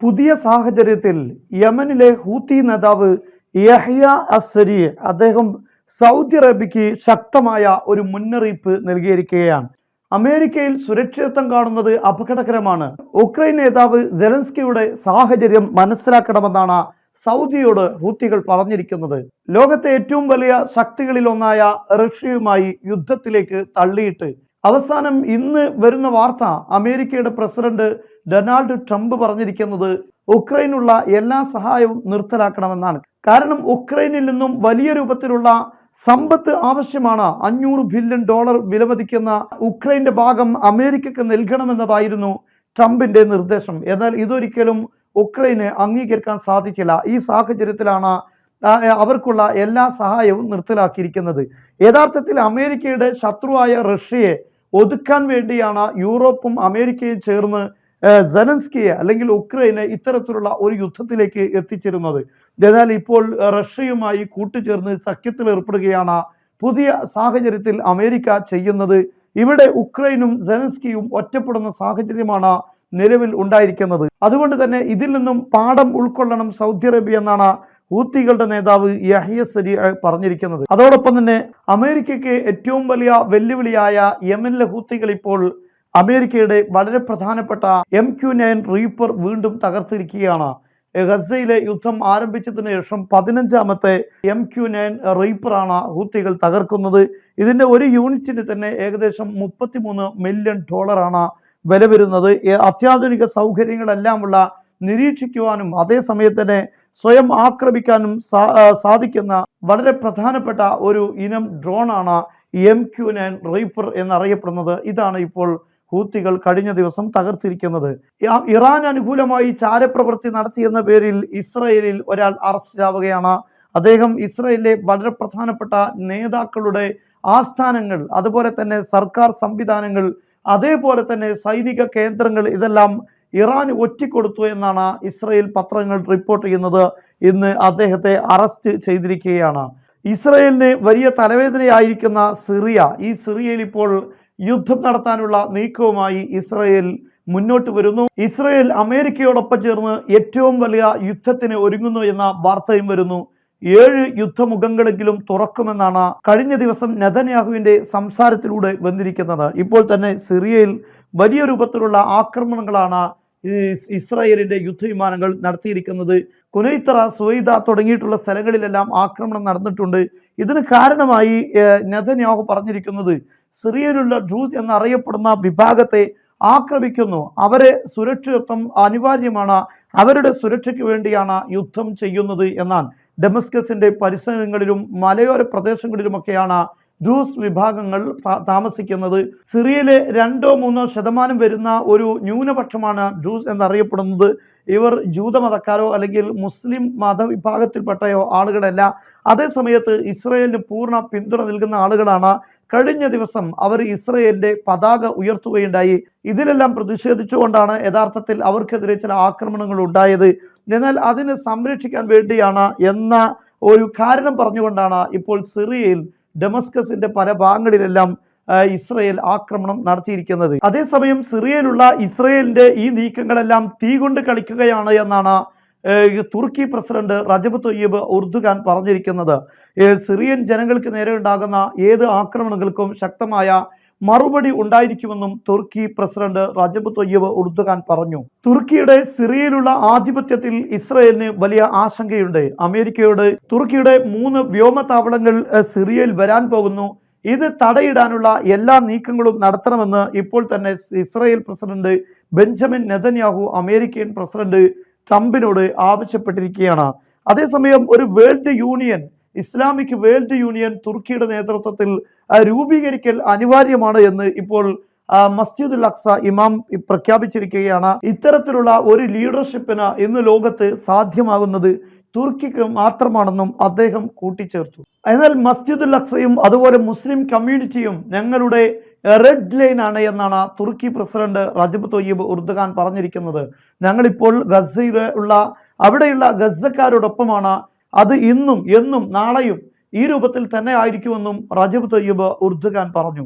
പുതിയ സാഹചര്യത്തിൽ യമനിലെ ഹൂത്തി നേതാവ് യഹ്യ അസരി അദ്ദേഹം സൗദി അറേബ്യക്ക് ശക്തമായ ഒരു മുന്നറിയിപ്പ് നൽകിയിരിക്കുകയാണ്. അമേരിക്കയിൽ സുരക്ഷിതത്വം കാണുന്നത് അപകടകരമാണ്. ഉക്രൈൻ നേതാവ് സെലൻസ്കിയുടെ സാഹചര്യം മനസ്സിലാക്കണമെന്നാണ് സൗദിയോട് ഹൂത്തികൾ പറഞ്ഞിരിക്കുന്നത്. ലോകത്തെ ഏറ്റവും വലിയ ശക്തികളിലൊന്നായ റഷ്യയുമായി യുദ്ധത്തിലേക്ക് തള്ളിയിട്ട് അവസാനം ഇന്ന് വരുന്ന വാർത്ത അമേരിക്കയുടെ പ്രസിഡന്റ് ഡൊണാൾഡ് ട്രംപ് പറഞ്ഞിരിക്കുന്നത് ഉക്രൈനുള്ള എല്ലാ സഹായവും നിർത്തലാക്കണമെന്നാണ്. കാരണം ഉക്രൈനിൽ നിന്നും വലിയ രൂപത്തിലുള്ള സമ്പത്ത് ആവശ്യമാണ്. അഞ്ഞൂറ് ബില്യൺ ഡോളർ വിലമതിക്കുന്ന ഉക്രൈന്റെ ഭാഗം അമേരിക്കക്ക് നൽകണമെന്നതായിരുന്നു ട്രംപിന്റെ നിർദ്ദേശം. എന്നാൽ ഇതൊരിക്കലും ഉക്രൈന് അംഗീകരിക്കാൻ സാധിച്ചില്ല. ഈ സാഹചര്യത്തിലാണ് അവർക്കുള്ള എല്ലാ സഹായവും നിർത്തലാക്കിയിരിക്കുന്നത്. യഥാർത്ഥത്തിൽ അമേരിക്കയുടെ ശത്രുവായ റഷ്യയെ ഒതുക്കാൻ വേണ്ടിയാണ് യൂറോപ്പും അമേരിക്കയും ചേർന്ന് സെലൻസ്കിയെ അല്ലെങ്കിൽ ഉക്രൈനെ ഇത്തരത്തിലുള്ള ഒരു യുദ്ധത്തിലേക്ക് എത്തിച്ചിരുന്നത്. എന്നാൽ ഇപ്പോൾ റഷ്യയുമായി കൂട്ടുചേർന്ന് സഖ്യത്തിൽ ഏർപ്പെടുകയാണ് പുതിയ സാഹചര്യത്തിൽ അമേരിക്ക ചെയ്യുന്നത്. ഇവിടെ ഉക്രൈനും സെലൻസ്കിയും ഒറ്റപ്പെടുന്ന സാഹചര്യമാണ് നിലവിൽ ഉണ്ടായിരിക്കുന്നത്. അതുകൊണ്ട് തന്നെ ഇതിൽ നിന്നും പാഠം ഉൾക്കൊള്ളണം സൗദി അറേബ്യ എന്നാണ് ഹൂത്തികളുടെ നേതാവ് യഹിയ സരി പറഞ്ഞിരിക്കുന്നത്. അതോടൊപ്പം തന്നെ അമേരിക്കയ്ക്ക് ഏറ്റവും വലിയ വെല്ലുവിളിയായ യമനിലെ ഹൂത്തികൾ ഇപ്പോൾ അമേരിക്കയുടെ വളരെ പ്രധാനപ്പെട്ട എം ക്യു നയൻ റീപ്പർ വീണ്ടും തകർത്തിരിക്കുകയാണ്. ഗസയിലെ യുദ്ധം ആരംഭിച്ചതിന് ശേഷം പതിനഞ്ചാമത്തെ എം ക്യു നയൻ റീപ്പറാണ് ഹൂത്തികൾ തകർക്കുന്നത്. ഇതിന്റെ ഒരു യൂണിറ്റിന് തന്നെ ഏകദേശം മുപ്പത്തിമൂന്ന് മില്യൺ ഡോളറാണ് വില വരുന്നത് അത്യാധുനിക സൗകര്യങ്ങളെല്ലാമുള്ള നിരീക്ഷിക്കുവാനും അതേസമയത്ത് തന്നെ സ്വയം ആക്രമിക്കാനും സാധിക്കുന്ന വളരെ പ്രധാനപ്പെട്ട ഒരു ഇനം ഡ്രോണാണ് എം ക്യു നയൻ റീപ്പർ എന്നറിയപ്പെടുന്നത്. ഇതാണ് ഇപ്പോൾ ഹൂത്തികൾ കഴിഞ്ഞ ദിവസം തകർത്തിരിക്കുന്നത്. ഇറാൻ അനുകൂലമായി ചാരപ്രവൃത്തി നടത്തിയെന്ന പേരിൽ ഇസ്രയേലിൽ ഒരാൾ അറസ്റ്റിലാവുകയാണ്. അദ്ദേഹം ഇസ്രയേലിലെ വളരെ പ്രധാനപ്പെട്ട നേതാക്കളുടെ ആസ്ഥാനങ്ങൾ അതുപോലെ തന്നെ സർക്കാർ സംവിധാനങ്ങൾ അതേപോലെ തന്നെ സൈനിക കേന്ദ്രങ്ങൾ ഇതെല്ലാം ഇറാൻ ഒറ്റിക്കൊടുത്തു എന്നാണ് ഇസ്രയേൽ പത്രങ്ങൾ റിപ്പോർട്ട് ചെയ്യുന്നത്. ഇന്ന് അദ്ദേഹത്തെ അറസ്റ്റ് ചെയ്തിരിക്കുകയാണ്. ഇസ്രയേലിന് വലിയ തലവേദനയായിരിക്കുന്ന സിറിയ ഈ സിറിയയിൽ ഇപ്പോൾ യുദ്ധം നടത്താനുള്ള നീക്കവുമായി ഇസ്രയേൽ മുന്നോട്ട് വരുന്നു. ഇസ്രയേൽ അമേരിക്കയോടൊപ്പം ചേർന്ന് ഏറ്റവും വലിയ യുദ്ധത്തിന് ഒരുങ്ങുന്നു എന്ന വാർത്തയും വരുന്നു. ഏഴ് യുദ്ധമുഖങ്ങളെങ്കിലും തുറക്കുമെന്നാണ് കഴിഞ്ഞ ദിവസം നെതന്യാഹുവിന്റെ സംസാരത്തിലൂടെ വന്നിരിക്കുന്നത്. ഇപ്പോൾ തന്നെ സിറിയയിൽ വലിയ രൂപത്തിലുള്ള ആക്രമണങ്ങളാണ് ഈ ഇസ്രായേലിന്റെ യുദ്ധവിമാനങ്ങൾ നടത്തിയിരിക്കുന്നത്. കുനൈത്തറ സുവൈദ തുടങ്ങിയിട്ടുള്ള സ്ഥലങ്ങളിലെല്ലാം ആക്രമണം നടന്നിട്ടുണ്ട്. ഇതിന് കാരണമായി നെതന്യാഹു പറഞ്ഞിരിക്കുന്നത് സിറിയയിലുള്ള ഡ്രൂസ് എന്നറിയപ്പെടുന്ന വിഭാഗത്തെ ആക്രമിക്കുന്നു. അവരെ സുരക്ഷിതത്വം അനിവാര്യമാണ്. അവരുടെ സുരക്ഷയ്ക്ക് വേണ്ടിയാണ് യുദ്ധം ചെയ്യുന്നത് എന്നാൽ ഡെമസ്കസിന്റെ പരിസരങ്ങളിലും മലയോര പ്രദേശങ്ങളിലുമൊക്കെയാണ് ഡ്രൂസ് വിഭാഗങ്ങൾ താമസിക്കുന്നത്. സിറിയയിലെ രണ്ടോ മൂന്നോ ശതമാനം വരുന്ന ഒരു ന്യൂനപക്ഷമാണ് ഡ്രൂസ് എന്നറിയപ്പെടുന്നത്. ഇവർ ജൂതമതക്കാരോ അല്ലെങ്കിൽ മുസ്ലിം മതവിഭാഗത്തിൽപ്പെട്ടയോ ആളുകളല്ല. അതേസമയത്ത് ഇസ്രയേലിന് പൂർണ പിന്തുണ നൽകുന്ന ആളുകളാണ്. കഴിഞ്ഞ ദിവസം അവർ ഇസ്രയേലിന്റെ പതാക ഉയർത്തുകയുണ്ടായി. ഇതിലെല്ലാം പ്രതിഷേധിച്ചുകൊണ്ടാണ് യഥാർത്ഥത്തിൽ അവർക്കെതിരെ ചില ആക്രമണങ്ങൾ ഉണ്ടായത്. എന്നാൽ അതിനെ സംരക്ഷിക്കാൻ വേണ്ടിയാണ് എന്ന ഒരു കാരണം പറഞ്ഞുകൊണ്ടാണ് ഇപ്പോൾ സിറിയയിൽ ഡെമസ്കസിന്റെ പല ഭാഗങ്ങളിലെല്ലാം ഇസ്രയേൽ ആക്രമണം നടത്തിയിരിക്കുന്നത്. അതേസമയം സിറിയയിലുള്ള ഇസ്രയേലിന്റെ ഈ നീക്കങ്ങളെല്ലാം തീ കൊണ്ട് കളിക്കുകയാണ് എന്നാണ് തുർക്കി പ്രസിഡന്റ് റജബ് തൊയ്യബ് ഉർദുഖാൻ പറഞ്ഞിരിക്കുന്നത്. സിറിയൻ ജനങ്ങൾക്ക് നേരെ ഉണ്ടാകുന്ന ഏത് ആക്രമണങ്ങൾക്കും ശക്തമായ മറുപടി ഉണ്ടായിരിക്കുമെന്നും തുർക്കി പ്രസിഡന്റ് റജബ് തൊയ്യബ് ഉർദുഖാൻ പറഞ്ഞു. തുർക്കിയുടെ സിറിയയിലുള്ള ആധിപത്യത്തിൽ ഇസ്രയേലിന് വലിയ ആശങ്കയുണ്ട്. അമേരിക്കയോട് തുർക്കിയുടെ മൂന്ന് വ്യോമതാവളങ്ങൾ താവളങ്ങൾ സിറിയയിൽ വരാൻ പോകുന്നു. ഇത് തടയിടാനുള്ള എല്ലാ നീക്കങ്ങളും നടത്തണമെന്ന് ഇപ്പോൾ തന്നെ Israel president Benjamin Netanyahu American president ട്രംപിനോട് ആവശ്യപ്പെട്ടിരിക്കുകയാണ്. അതേസമയം ഒരു world union Islamic world union തുർക്കിയുടെ നേതൃത്വത്തിൽ രൂപീകരിക്കൽ അനിവാര്യമാണ് എന്ന് ഇപ്പോൾ മസ്ജിദുൽ അക്സ ഇമാം പ്രഖ്യാപിച്ചിരിക്കുകയാണ്. ഇത്തരത്തിലുള്ള ഒരു ലീഡർഷിപ്പിന് ഇന്ന് ലോകത്ത് സാധ്യമാകുന്നത് തുർക്കിക്ക് മാത്രമാണെന്നും അദ്ദേഹം കൂട്ടിച്ചേർത്തു. എന്നാൽ മസ്ജിദുൽ അക്സയും അതുപോലെ മുസ്ലിം കമ്മ്യൂണിറ്റിയും ഞങ്ങളുടെ റെഡ് ലൈൻ ആണ് എന്നാണ് തുർക്കി പ്രസിഡന്റ് റജബ് തൊയ്യബ് ഉർദുഖാൻ പറഞ്ഞിരിക്കുന്നത്. ഞങ്ങളിപ്പോൾ ഗസയിലെ ഉള്ള അവിടെയുള്ള ഗസക്കാരോടൊപ്പമാണ് അത് ഇന്നും എന്നും നാളെയും ഈ രൂപത്തിൽ തന്നെ ആയിരിക്കുമെന്നും റജബ് തയ്യബ് ഉർദുഖാൻ പറഞ്ഞു.